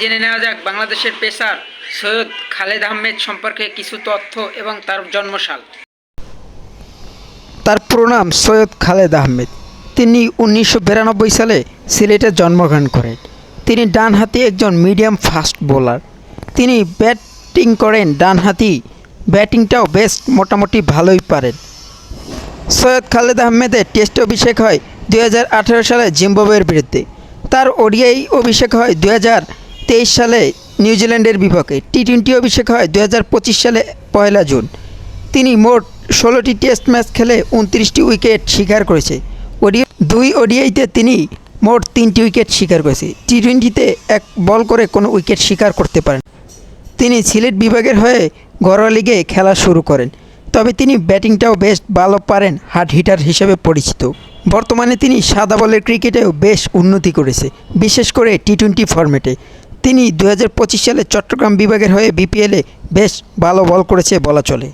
জেনে নেওয়া যাক, বাংলাদেশের পেসার সৈয়দ খালেদ আহমেদ সম্পর্কে কিছু তথ্য এবং তার জন্মসাল। তার পুরো নাম সৈয়দ খালেদ আহমেদ। তিনি উনিশশো বিরানব্বই সালে সিলেটে জন্মগ্রহণ করেন। তিনি ডানহাতি একজন মিডিয়াম ফাস্ট বোলার। তিনি ব্যাটিং করেন, ডানহাতি ব্যাটিংটাও বেশ মোটামুটি ভালোই পারেন। সৈয়দ খালেদ আহমেদের টেস্ট অভিষেক হয় দুই হাজার আঠারো সালে জিম্বাবুয়ের বিরুদ্ধে। তার ওডিআই অভিষেক হয় দুই সালে নিউজিল্যান্ডের বিপক্ষে টি টোয়েন্টি অভিষেক হয় দু হাজার পঁচিশ সালে পয়লা জুন। তিনি মোট ষোলোটি টেস্ট ম্যাচ খেলে উনত্রিশটি উইকেট শিকার করেছে। ওডি দুই ওডিআইতে তিনি মোট তিনটি উইকেট শিকার করেছে। টি টোয়েন্টিতে এক বল করে কোনো উইকেট শিকার করতে পারেন। তিনি সিলেট বিভাগের হয়ে ঘরোয়া লিগে খেলা শুরু করেন। তবে তিনি ব্যাটিংটাও বেশ ভালো পারেন হার্ড হিটার হিসেবে পরিচিত। বর্তমানে তিনি সাদা বলের ক্রিকেটেও বেশ উন্নতি করেছে, বিশেষ করে টি টোয়েন্টি ফরম্যাটে। তিনি দু হাজার পঁচিশ সালে চট্টগ্রাম বিভাগের হয়ে বিপিএলে বেশ ভালো বল করেছে বলা চলে।